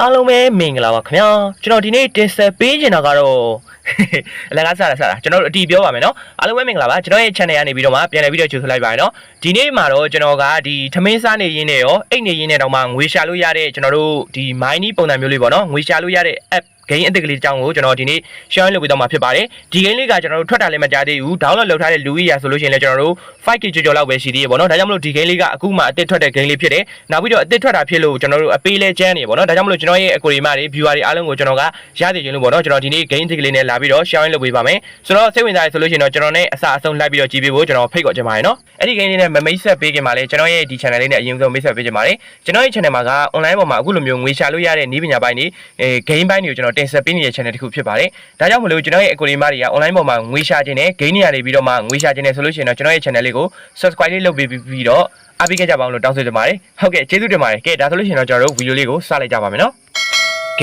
အားလုံးပဲမင်္ဂလာပါခင်ဗျာကျွန်တော်ဒီနေ့တင်ဆက်ပေးချင်တာကတော့အလကားစားတာစားတာကျွန်တော်တို့အတီးပြောပါမယ်နော်အားလုံးပဲမင်္ဂလာပါကျွန်တော်ရဲ့ channel ကနေပြီးတော့မှပြန်လည်ပြီးတော့ကြိုဆိုလိုက်ပါရနော်ဒီနေ့မှာတော့ကျွန်တော်ကဒီထမင်းစားနေရင်းနဲ့ရောအိတ်နေရင်းနဲ့တော့မှငွေရှာလို့ရတဲ့ကျွန်တော်တို့ဒီ mine ပုံစံမျိုးလေးပေါ့နော်ငွေရှာလို့ရတဲ့ app ဂိမ်းအသစ်ကလေးတစ်ကြောင်းကိုကျွန်တော်ဒီနေ့ share လုပ်ပေးတော့မှာဖြစ်ပါတယ်ဒီဂိမ်းလေးကကျွန်တော်တို့ထွက်တာလည်းမကြသေးဘူး download လုပ်ထားတဲ့လူကြီးရာဆိုလို့ရှိရင်လည်းကျွန်တော်တို့ 5k ကျော်ကျော်လောက်ပဲရှိသေးရေပေါ့နော်ဒါကြောင့်မလို့ဒီဂိမ်းလေးကအခုမှအသစ်ထွက်တဲ့ဂိမ်းလေးဖြစ်တယ်နောက်ပြီးတော့အသစ်ထွက်တာဖြစ်လို့ကျွန်တော်တို့အပေးလဲကျန်းနေပေါ့နော်ဒါကြောင့်မလို့ကျွန်တော်ရဲ့အကိုရီမတွေ viewer တွေအားလုံးကိုကျွန်တော်ကရသေးခြင်းလို့ပေါ့နော်ကျွန်တော်ဒီနေ့ game တစ်ကလေးနဲ့လာပြီးတော့ share လုပ်ပေးပါမယ်ဆိုတော့စိတ်ဝင်စားရဆိုလို့ရှိရင်တော့ကျွန်တော်နဲ့အစအဆုံးလိုက်ပြီးတော့ကြည့်ပေးဖို့ကျွန်တော်ဖိတ်ခေါ်ချင်ပါတယ်နော်အဲ့ဒီ game လေးနဲ့မမိတ်ဆက်ပေးခင်မှာလဲကျွန်တော်ရဲ့ဒီ channel လေးနဲ့အရင်ဆုံးမိတ်ဆက်ပေးချင်ပါတယ်ကျွန်တော်ရဲ့ channel မှာက online ပေါ်မှာအခုလိုမျိုးငွေရှာလို့ရတဲ့နည်းပညာပိုင်းတွေအဲ game ပိုင်းတွေကိုကျွန်တော်တင်ဆက်ပေးနေတဲ့ channel တစ်ခုဖြစ်ပါတယ်ဒါကြောင့်မလို့ကျွန်တော်ရဲ့အကိုရီမတွေက online ပေါ်မှာငွေရှာခြင်းနဲ့ game တွေကနေပြီးတော့မှငွေရှာခြင်းနဲ့ဆိုလို့ရှိရင်တော့ကျွန်တော်ရဲ့ channel လေးကို subscribe လေးလုပ်ပေးပြီးတော့အားပေးခဲ့ကြပါအောင်လို့တောင်းဆိုချင်ပါတယ်ဟုတ်ကဲ့ကျေးဇူးတင်ပါတယ်ကဲဒါဆိုလို့ရှိရင်တော့ကျွန်တော်တို့ဗီဒီယိုလေးကိုစလိုက်ကြပါမယ်နော်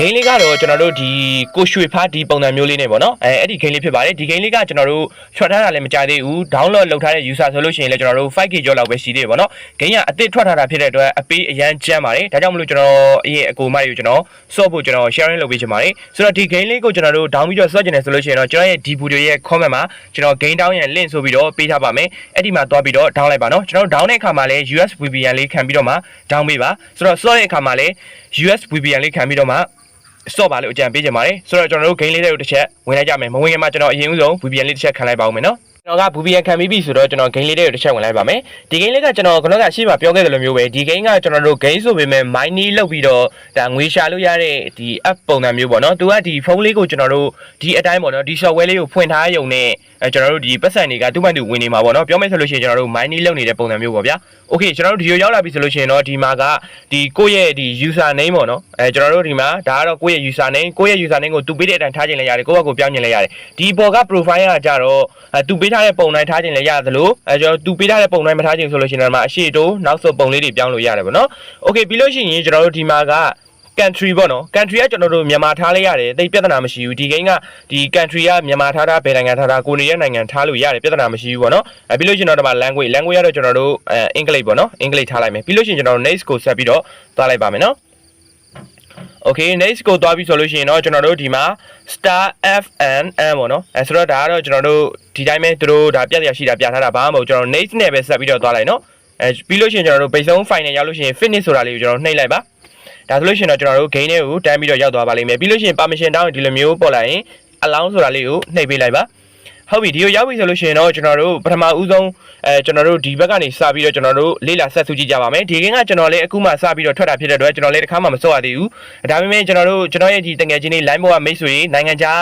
ဂိမ်းလေးကတော့ကျွန်တော်တို့ဒီကိုရွှေဖားဒီပုံစံမျိုးလေးနဲ့ပေါ့နော်အဲအဲ့ဒီဂိမ်းလေးဖြစ်ပါတယ်ဒီဂိမ်းလေးကကျွန်တော်တို့ထွက်ထားတာလည်းမကြသေးဘူး download လုပ်ထားတဲ့ user ဆိုလို့ရှိရင်လည်းကျွန်တော်တို့ 5k ကျော်လောက်ပဲရှိသေးတယ်ပေါ့နော်ဂိမ်းကအစ်စ်ထွက်ထားတာဖြစ်တဲ့အတွက်အပေးအရန်ကျန်းပါတယ်ဒါကြောင့်မလို့ကျွန်တော်အရင်အကူမတွေကိုကျွန်တော်စော့ဖို့ကျွန်တော် sharing လုပ်ပေးချင်ပါတယ်ဆိုတော့ဒီဂိမ်းလေးကိုကျွန်တော်တို့ down ပြီးတော့စော့ချင်တယ်ဆိုလို့ရှိရင်တော့ကျွန်တော်ရဲ့ဒီ video ရဲ့ comment မှာကျွန်တော် game down ရဲ့ link ဆိုပြီးတော့ပေးထားပါမယ်အဲ့ဒီမှာသွားပြီးတော့ down လိုက်ပါနော်ကျွန်တော်တို့ down တဲ့အခါမှာလည်း US VPN လေးခံပြီးတော့မှ down ပေးပါဆိုတော့စော့တဲ့အခါမှာလည်း US VPN လေးခံပြီးတော့မှ စော့ပါလို့အကြံပေးချင်ပါတယ်ဆိုတော့ကျွန်တော်တို့ game လေးတွေကိုတစ်ချက်ဝင်လိုက်ကြမယ်မဝင်ခင်မှာကျွန်တော်အရင်ဦးဆုံး VPN လေးတစ်ချက်ခံလိုက်ပါဦးမယ်နော် ကျွန်တော်က VPN ခံပြီးပြီဆိုတော့ကျွန်တော် game လေးတွေကိုတစ်ချက်ဝင်လိုက်ပါမယ်ဒီ game လေးကကျွန်တော်ခဏကရှေ့မှာပြောခဲ့တယ်လို့မျိုးပဲဒီ game ကကျွန်တော်တို့ game ဆိုပေမဲ့ mining လုပ်ပြီးတော့ဒါငွေရှာလို့ရတဲ့ဒီ app ပုံစံမျိုးပေါ့နော်သူကဒီဖုန်းလေးကိုကျွန်တော်တို့ဒီအတိုင်းပေါ့နော်ဒီ software လေးကိုဖွင့်ထားရုံနဲ့အဲကျွန်တော်တို့ဒီပတ်စံတွေကသူ့မှန်သူဝင်နေမှာပေါ့နော်ပြောမယ်ဆိုလို့ရှိရင်ကျွန်တော်တို့ mining လုပ်နေတဲ့ပုံစံမျိုးပေါ့ဗျာ okay ကျွန်တော်တို့ဒီရောက်လာပြီဆိုလို့ရှိရင်တော့ဒီမှာကဒီကိုယ့်ရဲ့ဒီ user name ပေါ့နော်အဲကျွန်တော်တို့ဒီမှာဒါကတော့ကိုယ့်ရဲ့ user name ကိုယ့်ရဲ့ user name ကိုသူပေးတဲ့အတိုင်းထားခြင်းလည်းရတယ်ကိုယ့်ဘက်ကိုပြောင်းခြင်းလည်းရတယ်ဒီပေါ်က profile ကကြတော့အဲသူပေးထားတဲ့ပုံတိုင်းထားခြင်းလည်းရသလိုအဲကျွန်တော်သူပေးထားတဲ့ပုံတိုင်းမထားခြင်းဆိုလို့ရှိရင်တော့အရှိတိုးနောက်ဆုံးပုံလေးတွေပြောင်းလို့ရတယ်ပေါ့နော် okay ပြီးလို့ရှိရင်ကျွန်တော်တို့ဒီမှာက country ပေါ့နော် country ကကျွန်တော်တို့မြန်မာထားလိုက်ရတယ်တိတ်ပြဿနာမရှိဘူးဒီဂိမ်းကဒီ country ကမြန်မာထားတာဘယ်နိုင်ငံထားတာကိုနေတဲ့နိုင်ငံထားလို့ရတယ်ပြဿနာမရှိဘူးပေါ့နော်အဲပြီးလို့ရှိရင်တော့ဒီမှာ language language ကတော့ကျွန်တော်တို့အဲအင်္ဂလိပ်ပေါ့နော်အင်္ဂလိပ်ထားလိုက်မယ်ပြီးလို့ရှိရင်ကျွန်တော်တို့ next ကိုဆက်ပြီးတော့သွားလိုက်ပါမယ်နော် Okay next ကိုသွားပြီဆိုလို့ရှိရင်တော့ကျွန်တော်တို့ဒီမှာ star fnn ပေါ့နော်အဲဆိုတော့ဒါကတော့ကျွန်တော်တို့ဒီတိုင်းပဲသူတို့ဒါပြက်ရရှိတာပြထားတာဘာမှမဟုတ်ကျွန်တော် next နဲ့ပဲဆက်ပြီးတော့သွားလိုက်နော်အဲပြီးလို့ရှိရင်ကျွန်တော်တို့ပိတ်ဆုံး final ရောက်လို့ရှိရင် finish ဆိုတာလေးကိုကျွန်တော်နှိပ်လိုက်ပါဒါဆိုလို့ရှိရင်တော့ကျွန်တော်တို့ game တွေကိုတန်းပြီးတော့ရောက်သွားပါလိမ့်မယ်ပြီးလို့ရှိရင် permission တောင်းရင်ဒီလိုမျိုးပေါ်လာရင် allow ဆိုတာလေးကိုနှိပ်ပေးလိုက်ပါ ဟုတ်ပြီဒီကိုရောက်ပြီဆိုလို့ရှိရင်တော့ကျွန်တော်တို့ပထမဦးဆုံးအဲကျွန်တော်တို့ဒီဘက်ကနေစပြီးတော့ကျွန်တော်တို့လေးလာဆက်စုကြည့်ကြပါမယ်ဒီကင်းကကျွန်တော်လည်းအခုမှစပြီးတော့ထွက်တာဖြစ်တဲ့အတွက်ကျွန်တော်လည်းတစ်ခါမှမစော့ရသေးဘူးဒါပေမဲ့ကျွန်တော်တို့ကျွန်တော်ရဲ့ဒီတငယ်ချင်းလေး line ပေါ်ကမိတ်ဆွေနိုင်ငံခြား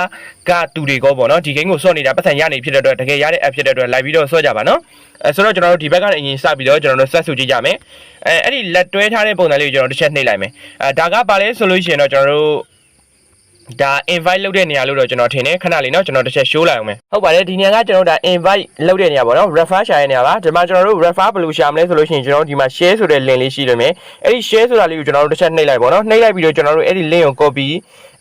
ကတူတွေကောပေါ့နော်ဒီကင်းကိုစော့နေတာပတ်စံရနေဖြစ်တဲ့အတွက်တကယ်ရတဲ့ app ဖြစ်တဲ့အတွက်လိုက်ပြီးတော့စော့ကြပါနော်အဲဆိုတော့ကျွန်တော်တို့ဒီဘက်ကနေအရင်စပြီးတော့ကျွန်တော်တို့ဆက်စုကြည့်ကြမယ်အဲအဲ့ဒီလက်တွဲထားတဲ့ပုံစံလေးကိုကျွန်တော်တစ်ချက်နှိပ်လိုက်မယ်အဲဒါကပါလဲဆိုလို့ရှိရင်တော့ကျွန်တော်တို့ ဒါ invite လုပ်တဲ့နေရာလို့တော့ကျွန်တော်ထင်တယ်ခဏလေးနော်ကျွန်တော်တစ်ချက် show လိုက်အောင်မယ်ဟုတ်ပါတယ်ဒီနေရာကကျွန်တော်ဒါ invite လုပ်တဲ့နေရာပေါ့နော် refer share ရဲ့နေရာပါဒီမှာကျွန်တော်တို့ refer ဘယ်လို share မလဲဆိုလို့ရှိရင်ကျွန်တော်ဒီမှာ share ဆိုတဲ့ link လေးရှိတယ်မြင်အဲ့ဒီ share ဆိုတာလေးကိုကျွန်တော်တို့တစ်ချက်နှိပ်လိုက်ပေါ့နော်နှိပ်လိုက်ပြီးတော့ကျွန်တော်တို့အဲ့ဒီ link ကို copy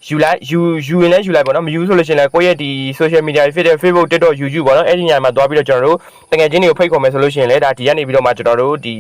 ယူလိုက်ယူယူရင်လည်းယူလိုက်ပေါ့နော်မယူဆိုလို့ရှိရင်လည်းကိုယ့်ရဲ့ဒီ social media ဖြစ်တဲ့ Facebook TikTok YouTube ပေါ့နော်အဲ့ဒီနေရာမှာသွားပြီးတော့ကျွန်တော်တို့တကယ်ချင်းတွေကိုဖိတ်ခေါ်မယ်ဆိုလို့ရှိရင်လည်းဒါဒီကနေပြီးတော့မှကျွန်တော်တို့ဒီ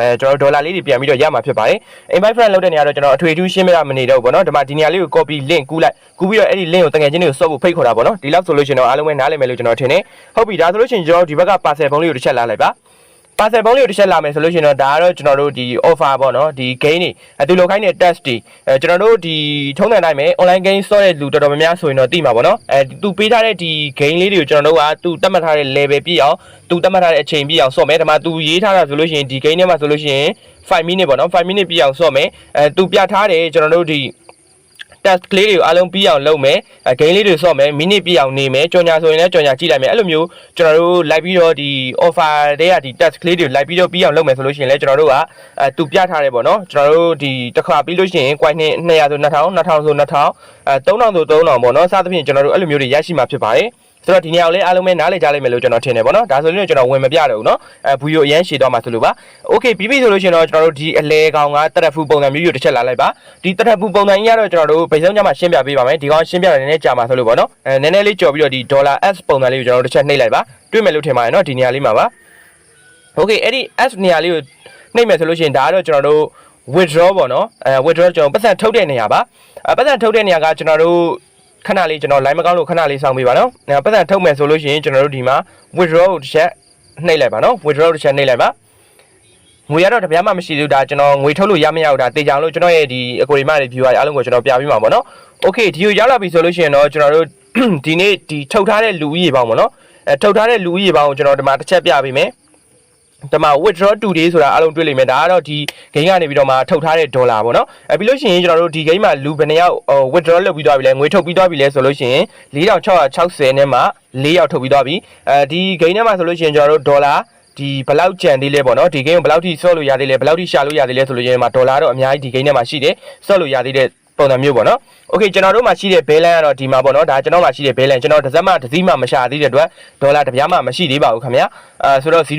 အဲကျွန်တော်ဒေါ်လာလေးတွေပြန်ပြီးတော့ရမှာဖြစ်ပါတယ်။ invite friend လုပ်တဲ့နေရာတော့ကျွန်တော်အထွေထူးရှင်းပြတာမနေတော့ဘူးပေါ့နော်။ဒီမှာဒီနေရာလေးကို copy link ကူးလိုက်ကူးပြီးတော့အဲ့ဒီ link ကိုတကယ်ချင်းတွေကိုစော့ဖို့ဖိတ်ခေါ်တာပေါ့နော်။ဒီလောက်ဆိုလို့ရှိရင်တော့အားလုံးပဲနားလည်မယ်လို့ကျွန်တော်ထင်တယ်။ဟုတ်ပြီဒါဆိုလို့ရှိရင်ကျွန်တော်ဒီဘက်က parcel ဖုန်းလေးကိုတစ်ချက်လာလိုက်ပါ။ parcel ဖုန်းလေးကိုတစ်ချက်လာမယ်ဆိုလို့ရှိရင်တော့ဒါကတော့ကျွန်တော်တို့ဒီ offer ပေါ့နော်ဒီ game တွေအတူလောက်ခိုင်းတဲ့ test တွေအဲကျွန်တော်တို့ဒီထုံးတယ်တိုင်းပဲ online game ဆော့တဲ့လူတော်တော်များများဆိုရင်တော့သိမှာပေါ့နော်အဲသူပေးထားတဲ့ဒီ game လေးတွေကိုကျွန်တော်တို့ကသူတတ်မှတ်ထားတဲ့ level ပြည့်အောင်သူတတ်မှတ်ထားတဲ့အချိန်ပြည့်အောင်ဆော့မယ်ဒါမှသူရေးထားတာဆိုလို့ရှိရင်ဒီ game ထဲမှာဆိုလို့ရှိရင်5 minute ပေါ့နော်5 minute ပြည့်အောင်ဆော့မယ်အဲသူပြထားတယ်ကျွန်တော်တို့ဒီ test ကလေးတွေကိုအားလုံးပြီးအောင်လုပ်မယ်အဲ game လေးတွေဆော့မယ်မိနစ်ပြီးအောင်နေမယ်ကြော်ညာဆိုရင်လည်းကြော်ညာကြည့်လိုက်မယ်အဲ့လိုမျိုးကျွန်တော်တို့လိုက်ပြီးတော့ဒီ offer တွေကဒီ test ကလေးတွေလိုက်ပြီးတော့ပြီးအောင်လုပ်မယ်ဆိုလို့ရှိရင်လည်းကျွန်တော်တို့ကအဲသူပြထားတယ်ပေါ့နော်ကျွန်တော်တို့ဒီတစ်ခါပြီးလို့ရှိရင် coin 200ဆို2000 2000ဆို2000အဲ3000ဆို3000ပေါ့နော်စသဖြင့်ကျွန်တော်တို့အဲ့လိုမျိုးတွေရရှိမှာဖြစ်ပါတယ် ဆိုတော့ဒီနေရာကိုလည်းအားလုံးပဲနားလည်ကြလိမ့်မယ်လို့ကျွန်တော်ထင်တယ်ပေါ့နော်ဒါဆိုရင်ကျွန်တော်ဝင်မပြတော့ဘူးเนาะအဲဗီဒီယိုအရင်ရှည်တော့မှာဆိုလို့ပါโอเคပြီးပြီဆိုလို့ရှိရင်တော့ကျွန်တော်တို့ဒီအလဲကောင်ကတရက်ဖူပုံစံမျိုးမျိုးတစ်ချက်လာလိုက်ပါဒီတရက်ဖူပုံစံကြီးကတော့ကျွန်တော်တို့ဗိတ်ဆုံးကြမှာရှင်းပြပေးပါမယ်ဒီကောင်ရှင်းပြတယ်နည်းနည်းကြာမှာဆိုလို့ပေါ့နော်အဲနည်းနည်းလေးကြော်ပြီးတော့ဒီ $S ပုံစံလေးကိုကျွန်တော်တို့တစ်ချက်နှိပ်လိုက်ပါတွေ့မယ်လို့ထင်ပါတယ်เนาะဒီနေရာလေးမှာပါโอเคအဲ့ဒီ S နေရာလေးကိုနှိပ်မယ်ဆိုလို့ရှိရင်ဒါကတော့ကျွန်တော်တို့ withdraw ပေါ့နော်အဲ withdraw ကျွန်တော်ပတ်စံထုတ်တဲ့နေရာပါအဲပတ်စံထုတ်တဲ့နေရာကကျွန်တော်တို့ ခဏလေးကျွန်တော် line မကောင်းလို့ခဏလေးစောင့်ပေးပါနော်အဲပတ်စံထုတ်မယ်ဆိုလို့ရှိရင်ကျွန်တော်တို့ဒီမှာ withdraw ကိုတစ်ချက်နှိပ်လိုက်ပါနော် withdraw တစ်ချက်နှိပ်လိုက်ပါငွေရတော့တပြားမှမရှိသေးဘူးဒါကျွန်တော်ငွေထုတ်လို့ရမရဘူးဒါတေချာလို့ကျွန်တော်ရဲ့ဒီအကိုဒီမတွေ viewer အားလုံးကိုကျွန်တော်ပြပေးမှာပေါ့နော် okay ဒီကိုရောက်လာပြီဆိုလို့ရှိရင်တော့ကျွန်တော်တို့ဒီနေ့ဒီထုတ်ထားတဲ့လူဦးရေပေါင်းပေါ့နော်အဲထုတ်ထားတဲ့လူဦးရေပေါင်းကိုကျွန်တော်ဒီမှာတစ်ချက်ပြပေးမယ် ဒီမှာ withdraw today ဆိုတာအားလုံးတွေ့လိမ့်မယ်ဒါကတော့ဒီ game ကနေပြီးတော့မှထုတ်ထားတဲ့ဒေါ်လာပေါ့နော်အဲပြီးလို့ရှိရင်ကျွန်တော်တို့ဒီ game မှာလူဘယ်နှယောက်ဟို withdraw လုပ်ပြီးသွားပြီလဲငွေထုတ်ပြီးသွားပြီလဲဆိုလို့ရှိရင်4660နဲ့မှ4ယောက်ထုတ်ပြီးသွားပြီအဲဒီ game ထဲမှာဆိုလို့ရှိရင်ကျွန်တော်တို့ဒေါ်လာဒီဘယ်လောက်ကြံသေးလဲပေါ့နော်ဒီ game ကိုဘယ်လောက်ထိဆော့လို့ရသေးလဲဘယ်လောက်ထိရှာလို့ရသေးလဲဆိုလို့ရှိရင်မှာဒေါ်လာတော့အများကြီးဒီ game ထဲမှာရှိတယ်ဆော့လို့ရသေးတဲ့ ပုံစံမျိုးပေါ့နော်။ Okay ကျွန်တော်တို့မှာရှိတဲ့ balance ကတော့ဒီမှာပေါ့နော်။ဒါကျွန်တော်မှာရှိတဲ့ balance ကျွန်တော်တစ်စက်မှတစ်စီးမှမရှာသေးတဲ့အတွက်ဒေါ်လာတစ်ပြားမှမရှိသေးပါဘူးခင်ဗျာ။အဲဆိုတော့0.00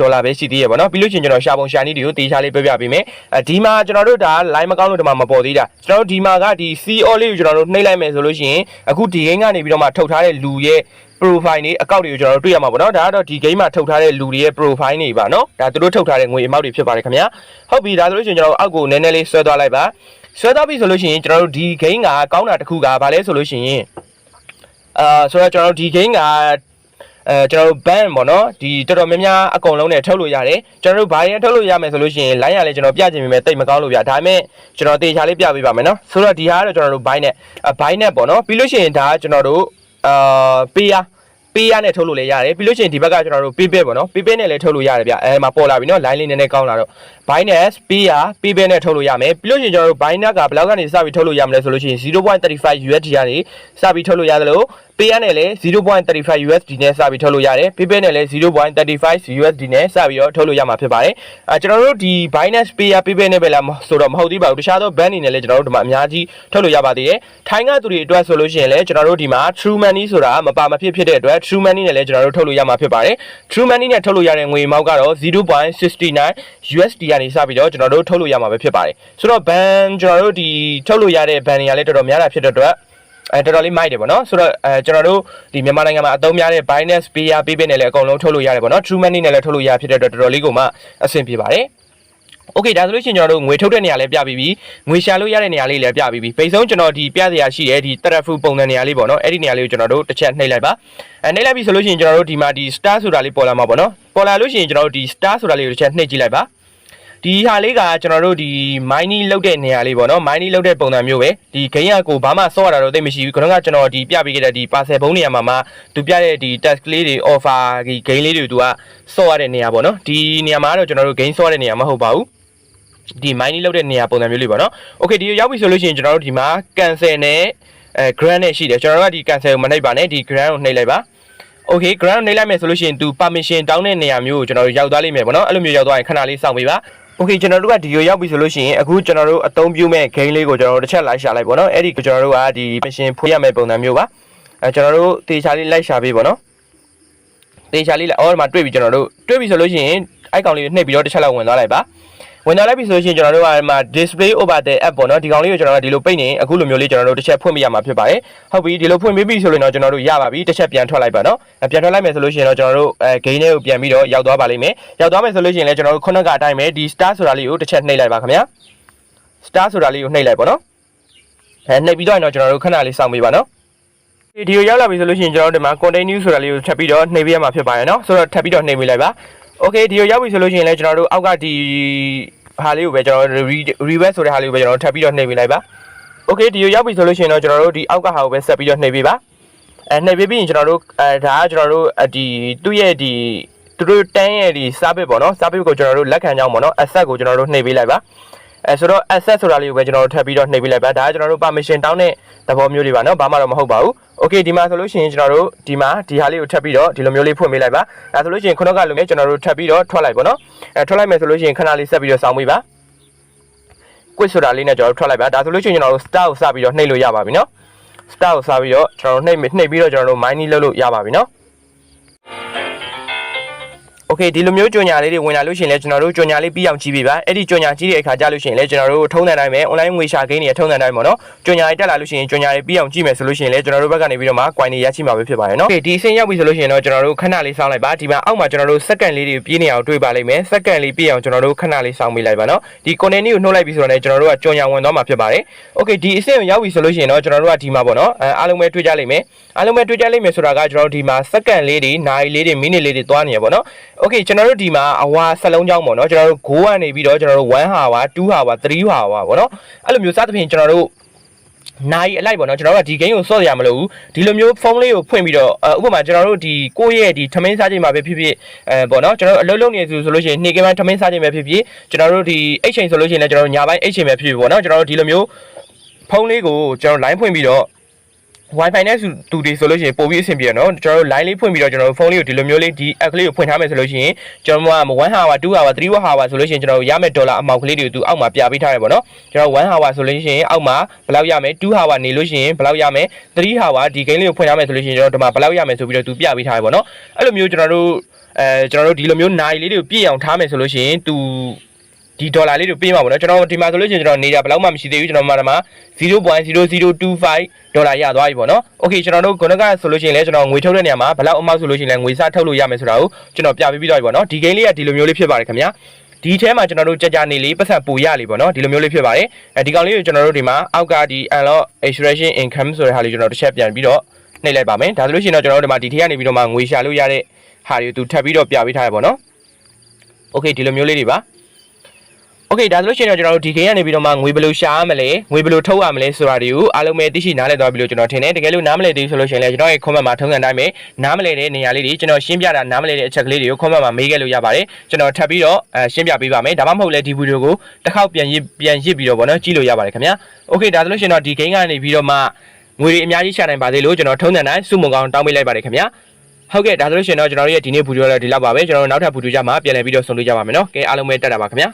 ဒေါ်လာပဲရှိသေးရပေါ့နော်။ပြီးလို့ရှိရင်ကျွန်တော်ရှာပုံရှာနည်းတွေကိုတေချာလေးပြပြပေးမယ်။အဲဒီမှာကျွန်တော်တို့ဒါ line မကောင်းလို့ဒီမှာမပေါ်သေးတာ။ကျွန်တော်တို့ဒီမှာကဒီ CO လေးကိုကျွန်တော်တို့နှိပ်လိုက်မယ်ဆိုလို့ရှိရင်အခုဒီ game ကနေပြီးတော့မှထုတ်ထားတဲ့လူရဲ့ profile တွေအကောင့်တွေကိုကျွန်တော်တို့တွေ့ရမှာပေါ့နော်ဒါကတော့ဒီ game မှာထုတ်ထားတဲ့လူတွေရဲ့ profile တွေပါနော်ဒါသူတို့ထုတ်ထားတဲ့ငွေအမောက်တွေဖြစ်ပါတယ်ခင်ဗျာဟုတ်ပြီဒါဆိုလို့ရှိရင်ကျွန်တော်အောက်ကိုနည်းနည်းလေးဆွဲသွားလိုက်ပါ ဆွဲသွားပြီဆိုလို့ရှိရင်ကျွန်တော်တို့ဒီ game ကကောင်းတာတစ်ခုကဘာလဲဆိုလို့ရှိရင်အာဆိုတော့ကျွန်တော်တို့ဒီ game ကအဲကျွန်တော်တို့ ban ပေါ့နော်ဒီတော်တော်များများအကုန်လုံးနဲ့ထုတ်လို့ရတယ်ကျွန်တော်တို့ဘာရင်ထုတ်လို့ရမယ်ဆိုလို့ရှိရင် line ရလဲကျွန်တော်ပြချင်ပေမဲ့တိတ်မကောင်းလို့ပြဒါပေမဲ့ကျွန်တော်တေချာလေးပြပေးပါမယ်နော်ဆိုတော့ဒီဟာကတော့ကျွန်တော်တို့ buy နဲ့ buy နဲ့ပေါ့နော်ပြီးလို့ရှိရင်ဒါကကျွန်တော်တို့အာပေးရပေးရနဲ့ထုတ်လို့လည်းရတယ်ပြီးလို့ရှိရင်ဒီဘက်ကကျွန်တော်တို့ paypal ပေါ့နော် paypal နဲ့လည်းထုတ်လို့ရတယ်ဗျအဲမှာပေါ်လာပြီနော် line လေးနည်းနည်းကောင်းလာတော့ binance pay ရ paypal နဲ့ထုတ်လို့ရမယ်ပြီးလို့ရှိရင်ကျွန်တော်တို့ binance ကဘယ်လောက်ကနေစပြီးထုတ်လို့ရမလဲဆိုလို့ရှိရင်0.35 USD ကနေစပြီးထုတ်လို့ရတယ်လို့ pay ရနဲ့လည်း0.35 USD နဲ့စပြီးထုတ်လို့ရတယ် paypal နဲ့လည်း0.35 USD နဲ့စပြီးတော့ထုတ်လို့ရမှာဖြစ်ပါတယ်အဲကျွန်တော်တို့ဒီ binance pay ရ paypal နဲ့ပဲလားဆိုတော့မဟုတ်သေးပါဘူးတခြားသော bank တွေနဲ့လည်းကျွန်တော်တို့ဒီမှာအများကြီးထုတ်လို့ရပါသေးတယ်ထိုင်းကသူတွေအတွက်ဆိုလို့ရှိရင်လည်းကျွန်တော်တို့ဒီမှာ true money ဆိုတာမပါမဖြစ်ဖြစ်တဲ့အတွက် true money နဲ့လည်းကျွန်တော်တို့ထုတ်လို့ရမှာဖြစ်ပါတယ် true money နဲ့ထုတ်လို့ရတဲ့ငွေမောက်ကတော့0.69 USD ကနေစပြီးတော့ကျွန်တော်တို့ထုတ်လို့ရမှာပဲဖြစ်ပါတယ်ဆိုတော့ ban ကျွန်တော်တို့ဒီထုတ်လို့ရတဲ့ ban တွေကလည်းတော်တော်များတာဖြစ်တဲ့အတွက်အဲတော်တော်လေးမိုက်တယ်ပေါ့နော်ဆိုတော့အဲကျွန်တော်တို့ဒီမြန်မာနိုင်ငံမှာအသုံးများတဲ့ Binance Pay ရ PayPal နဲ့လည်းအကုန်လုံးထုတ်လို့ရတယ်ပေါ့နော် True Money နဲ့လည်းထုတ်လို့ရဖြစ်တဲ့အတွက်တော်တော်လေးကိုမှအဆင်ပြေပါတယ်โอเคဒါဆိုလို့ရှိရင်ကျွန်တော်တို့ငွေထုတ်တဲ့နေရာလေးပြပြီးပြီငွေရှာလို့ရတဲ့နေရာလေးလည်းပြပြီးပြီပိတ်ဆုံးကျွန်တော်ဒီပြစရာရှိတဲ့ဒီ Terrafu ပုံစံနေရာလေးပေါ့နော်အဲ့ဒီနေရာလေးကိုကျွန်တော်တို့တစ်ချက်နှိပ်လိုက်ပါအဲနှိပ်လိုက်ပြီဆိုလို့ရှိရင်ကျွန်တော်တို့ဒီမှာဒီ star ဆိုတာလေးပေါ်လာမှာပေါ့နော်ပေါ်လာလို့ရှိရင်ကျွန်တော်တို့ဒီ star ဆိုတာလေးကိုတစ်ချက်နှိပ်ကြည့်လိုက်ပါ ဒီဟာလေးကကျွန်တော်တို့ဒီ mining လောက်တဲ့နေရာလေးပေါ့နော် mining လောက်တဲ့ပုံစံမျိုးပဲဒီ gain ကကိုဘာမှဆော့ရတာတော့သိမရှိဘူးခဏကကျွန်တော်ဒီပြပေးခဲ့တဲ့ဒီ parcel ဘုံနေရာမှာမှသူပြတဲ့ဒီ task လေးတွေ offer ဒီ gain လေးတွေသူကဆော့ရတဲ့နေရာပေါ့နော်ဒီနေရာမှာတော့ကျွန်တော်တို့ gain ဆော့တဲ့နေရာမဟုတ်ပါဘူးဒီ mining လောက်တဲ့နေရာပုံစံမျိုးလေးပေါ့နော်။ Okay ဒီရောက်ပြီဆိုလို့ရှိရင်ကျွန်တော်တို့ဒီမှာ cancel နဲ့အဲ grant နဲ့ရှိတယ်ကျွန်တော်တို့ကဒီ cancel ကိုမနှိပ်ပါနဲ့ဒီ grant ကိုနှိပ်လိုက်ပါ။ Okay grant ကိုနှိပ်လိုက်မယ်ဆိုလို့ရှိရင် तू permission တောင်းတဲ့နေရာမျိုးကိုကျွန်တော်တို့ရောက်သွားလိမ့်မယ်ပေါ့နော်။အဲ့လိုမျိုးရောက်သွားရင်ခဏလေးစောင့်ပေးပါ။ Okay ကျွန်တော်တို့ကဒီကိုရောက်ပြီဆိုလို့ရှိရင်အခုကျွန်တော်တို့အသုံးပြုမဲ့ gain လေးကိုကျွန်တော်တို့တစ်ချက်လိုက်ရှာလိုက်ပေါ့နော်။အဲ့ဒီကိုကျွန်တော်တို့ကဒီ permission ဖွင့်ရမယ့်ပုံစံမျိုးပါ။အဲကျွန်တော်တို့တေချာလေးလိုက်ရှာပေးပေါ့နော်။တေချာလေးအော်မှာတွေ့ပြီကျွန်တော်တို့တွေ့ပြီဆိုလို့ရှိရင်အဲ့ကောင်လေးကိုနှိပ်ပြီးတော့တစ်ချက်လောက်ဝင်သွားလိုက်ပါ။ ဝင်သွားလိုက်ပြီဆိုရင်ကျွန်တော်တို့ကဒီမှာ display over the app ပေါ့နော်ဒီကောင်လေးကိုကျွန်တော်တို့ဒီလိုပိတ်နေအခုလိုမျိုးလေးကျွန်တော်တို့တစ်ချက်ဖွင့်ပြရမှာဖြစ်ပါတယ်ဟုတ်ပြီဒီလိုဖွင့်ပြီးပြီဆိုရင်တော့ကျွန်တော်တို့ရပါပြီတစ်ချက်ပြန်ထွက်လိုက်ပါနော်ပြန်ထွက်လိုက်မယ်ဆိုလို့ရှိရင်တော့ကျွန်တော်တို့အဲ gain လေးကိုပြန်ပြီးတော့ရောက်သွားပါလိမ့်မယ်ရောက်သွားမယ်ဆိုလို့ရှိရင်လည်းကျွန်တော်တို့ခုနကအတိုင်းပဲဒီ star ဆိုတာလေးကိုတစ်ချက်နှိပ်လိုက်ပါခင်ဗျာ star ဆိုတာလေးကိုနှိပ်လိုက်ပါနော်အဲနှိပ်ပြီးတော့ကျွန်တော်တို့ခဏလေးစောင့်ပေးပါနော်ဒီကိုရောက်လာပြီဆိုလို့ရှိရင်ကျွန်တော်တို့ဒီမှာ continue ဆိုတာလေးကိုထပ်ပြီးတော့နှိပ်ပေးရမှာဖြစ်ပါတယ်နော်ဆိုတော့ထပ်ပြီးတော့နှိပ်ပေးလိုက်ပါโอเคဒီကိုရောက်ပြီဆိုလို့ရှိရင်လည်းကျွန်တော်တို့အောက်ကဒီ ဟာလေးကိုပဲကျွန်တော်တို့ reverse ဆိုတဲ့ဟာလေးကိုပဲကျွန်တော်တို့ထပ်ပြီးတော့နှိပ်ပေးလိုက်ပါโอเคဒီကိုရောက်ပြီဆိုလို့ရှိရင်တော့ကျွန်တော်တို့ဒီအောက်ကဟာကိုပဲဆက်ပြီးတော့နှိပ်ပေးပါအဲနှိပ်ပေးပြီးရင်ကျွန်တော်တို့အဲဒါကကျွန်တော်တို့ဒီသူ့ရဲ့ဒီသူတို့တန်းရဲ့ဒီ service ပေါ့နော် service ကိုကျွန်တော်တို့လက်ခံကြောင်းပေါ့နော် asset ကိုကျွန်တော်တို့နှိပ်ပေးလိုက်ပါ အဲဆိုတော့ asset ဆိုတာလေးကိုပဲကျွန်တော်တို့ထပ်ပြီးတော့နှိပ်ပေးလိုက်ပါဒါကကျွန်တော်တို့ permission တောင်းတဲ့သဘောမျိုးလေးပါနော်ဘာမှတော့မဟုတ်ပါဘူး okay ဒီမှာဆိုလို့ရှိရင်ကျွန်တော်တို့ဒီမှာဒီဟာလေးကိုထပ်ပြီးတော့ဒီလိုမျိုးလေးဖွင့်ပေးလိုက်ပါဒါဆိုလို့ရှိရင်ခုနကလိုမျိုးကျွန်တော်တို့ထပ်ပြီးတော့ထွက်လိုက်ပါနော်အဲထွက်လိုက်မယ်ဆိုလို့ရှိရင်ခဏလေးဆက်ပြီးတော့စောင်းပေးပါ quiz ဆိုတာလေးနဲ့ကျွန်တော်တို့ထွက်လိုက်ပါဒါဆိုလို့ရှိရင်ကျွန်တော်တို့ star ကိုစပြီးတော့နှိပ်လို့ရပါပြီနော် star ကိုစပြီးတော့ကျွန်တော်တို့နှိပ်နှိပ်ပြီးတော့ကျွန်တော်တို့ mining လုပ်လို့ရပါပြီနော် okay ဒီလိုမျိုးကြော်ညာလေးတွေဝင်လာလို့ရှိရင်လည်းကျွန်တော်တို့ကြော်ညာလေးပြီးအောင်ကြည့်ပြပါအဲ့ဒီကြော်ညာကြည့်တဲ့အခါကျလို့ရှိရင်လည်းကျွန်တော်တို့ထုံးတဲ့တိုင်းပဲ online ငွေရှာကိန်းတွေထုံးတဲ့တိုင်းပေါ့နော်ကြော်ညာလေးတက်လာလို့ရှိရင်ကြော်ညာလေးပြီးအောင်ကြည့်မယ်ဆိုလို့ရှိရင်လည်းကျွန်တော်တို့ဘက်ကနေပြီးတော့မှ coin တွေရရှိမှာပဲဖြစ်ပါတယ်နော် okay ဒီအဆင့်ရောက်ပြီဆိုလို့ရှိရင်တော့ကျွန်တော်တို့ခဏလေးစောင့်လိုက်ပါဒီမှာအောက်မှာကျွန်တော်တို့ second လေးတွေပြည့်နေအောင်တွေးပါလိမ့်မယ် second လေးပြည့်အောင်ကျွန်တော်တို့ခဏလေးစောင့်မိလိုက်ပါနော်ဒီ content လေးကိုနှုတ်လိုက်ပြီဆိုတော့လည်းကျွန်တော်တို့ကကြော်ညာဝင်သွားမှာဖြစ်ပါတယ် okay ဒီအဆင့်ရောက်ပြီဆိုလို့ရှိရင်တော့ကျွန်တော်တို့ကဒီမှာပေါ့နော်အားလုံးပဲတွေးကြလိမ့်မယ် အားလုံးပဲတွေးကြလိမ့်မယ်ဆိုတာကကျွန်တော်တို့ဒီမှာ second လေးတွေနာရီလေးတွေမိနစ်လေးတွေသွားနေရပေါ့နော်โอเคကျွန်တော်တို့ဒီမှာအဝါစလုံးကြောင်းပေါ့နော်ကျွန်တော်တို့5ကနေပြီးတော့ကျွန်တော်တို့1ဟာဝါ2ဟာဝါ3ဟာဝါပေါ့နော်အဲ့လိုမျိုးစသဖြင့်ကျွန်တော်တို့နိုင်အလိုက်ပေါ့နော်ကျွန်တော်တို့ကဒီ game ကိုစော့ရမလို့ဒီလိုမျိုးဖုန်းလေးကိုဖွင့်ပြီးတော့ဥပမာကျွန်တော်တို့ဒီကိုယ့်ရဲ့ဒီထမင်းစားချိန်မှာပဲဖြစ်ဖြစ်အဲပေါ့နော်ကျွန်တော်တို့အလုပ်လုပ်နေဆိုဆိုလို့ရှိရင်နေ့ကပိုင်းထမင်းစားချိန်ပဲဖြစ်ဖြစ်ကျွန်တော်တို့ဒီအိတ်ချိန်ဆိုလို့ရှိရင်လည်းကျွန်တော်တို့ညပိုင်းအိတ်ချိန်ပဲဖြစ်ဖြစ်ပေါ့နော်ကျွန်တော်တို့ဒီလိုမျိုးဖုန်းလေးကိုကျွန်တော် line ဖွင့်ပြီးတော့ wifi နဲ့တူတွေဆိုလို့ရှိရင်ပို့ပြီးအဆင်ပြေတယ်နော်ကျွန်တော်တို့ line လေးဖွင့်ပြီးတော့ကျွန်တော်တို့ဖုန်းလေးကိုဒီလိုမျိုးလေးဒီ app ကလေးကိုဖွင့်ထားမယ်ဆိုလို့ရှိရင်ကျွန်တော်တို့က1 hour 2 hour 3 hour ဆိုလို့ရှိရင်ကျွန်တော်တို့ရမယ့်ဒေါ်လာအမောက်ကလေးတွေကိုသူအောက်မှာပြပေးထားတယ်ပေါ့နော်ကျွန်တော်1 hour ဆိုလို့ရှိရင်အောက်မှာဘယ်လောက်ရမယ်2 hour နေလို့ရှိရင်ဘယ်လောက်ရမယ်3 hour ဒီ game လေးကိုဖွင့်ထားမယ်ဆိုလို့ရှိရင်ကျွန်တော်ဒီမှာဘယ်လောက်ရမယ်ဆိုပြီးတော့သူပြပေးထားတယ်ပေါ့နော်အဲ့လိုမျိုးကျွန်တော်တို့အဲကျွန်တော်တို့ဒီလိုမျိုးနိုင်လေးတွေကိုပြည့်အောင်ထားမယ်ဆိုလို့ရှိရင်သူ ဒီဒေါ်လာလေးတွေပေးမှာပေါ့နော်ကျွန်တော်ဒီမှာဆိုလို့ရှိရင်ကျွန်တော်နေတာဘယ်လောက်မှမရှိသေးဘူးကျွန်တော်မှဒီမှာ0.0025ဒေါ်လာရသွားပြီပေါ့နော်โอเคကျွန်တော်တို့ခုနကဆိုလို့ရှိရင်လည်းကျွန်တော်ငွေထုတ်တဲ့နေရာမှာဘယ်လောက်အမောက်ဆိုလို့ရှိရင်လည်းငွေစထုတ်လို့ရမယ်ဆိုတာကိုကျွန်တော်ပြပေးပြီးတော့ပြီပေါ့နော်ဒီ game လေးကဒီလိုမျိုးလေးဖြစ်ပါတယ်ခင်ဗျာဒီထဲမှာကျွန်တော်တို့ကြကြနေလေးပတ်သက်ပူရလေးပေါ့နော်ဒီလိုမျိုးလေးဖြစ်ပါတယ်အဲဒီကောင်လေးကိုကျွန်တော်တို့ဒီမှာအောက်ကဒီ unlock extraction income ဆိုတဲ့ဟာလေးကျွန်တော်တစ်ချက်ပြန်ပြီးတော့နှိပ်လိုက်ပါမယ်ဒါဆိုလို့ရှိရင်တော့ကျွန်တော်တို့ဒီမှာဒီထဲကနေပြီးတော့မှငွေရှာလို့ရတဲ့ဟာတွေကိုသူထပ်ပြီးတော့ပြပေးထားရပေါ့နော်โอเคဒီလိုမျိုးလေးတွေပါ โอเคဒါဆိုလို့ရှိရင်တော့ကျွန်တော်တို့ဒီ game ကနေပြီးတော့မှငွေဘယ်လိုရှာရမလဲငွေဘယ်လိုထုတ်ရမလဲဆိုတာတွေကိုအားလုံးပဲသိရှိနားလည်သွားပြီလို့ကျွန်တော်ထင်တယ်တကယ်လို့နားမလည်သေးဘူးဆိုလို့ရှိရင်လည်းကျွန်တော်ရဲ့ comment မှာထုံးစံတိုင်းပဲနားမလည်တဲ့နေရာလေးတွေကျွန်တော်ရှင်းပြတာနားမလည်တဲ့အချက်ကလေးတွေကို comment မှာမေးခဲ့လို့ရပါတယ်ကျွန်တော်ထပ်ပြီးတော့အဲရှင်းပြပေးပါမယ်ဒါမှမဟုတ်လည်းဒီဗီဒီယိုကိုတစ်ခေါက်ပြန်ရစ်ပြန်ရစ်ပြီးတော့ဗောနော်ကြည့်လို့ရပါတယ်ခင်ဗျာโอเคဒါဆိုလို့ရှိရင်တော့ဒီ game ကနေပြီးတော့မှငွေတွေအများကြီးရှာနိုင်ပါသေးလို့ကျွန်တော်ထုံးစံတိုင်းစုမုံကောင်းတောင်းပေးလိုက်ပါတယ်ခင်ဗျာဟုတ်ကဲ့ဒါဆိုလို့ရှိရင်တော့ကျွန်တော်တို့ရဲ့ဒီနေ့ဗီဒီယိုလည်းဒီလောက်ပါပဲကျွန်တော်တို့နောက်ထပ်ဗီဒီယိုကြမှာပြန်လည်ပြီးတော့ဆုံတွေ့ကြပါမယ်နော်ကဲအားလုံးပဲတက်တာပါခင်ဗျာ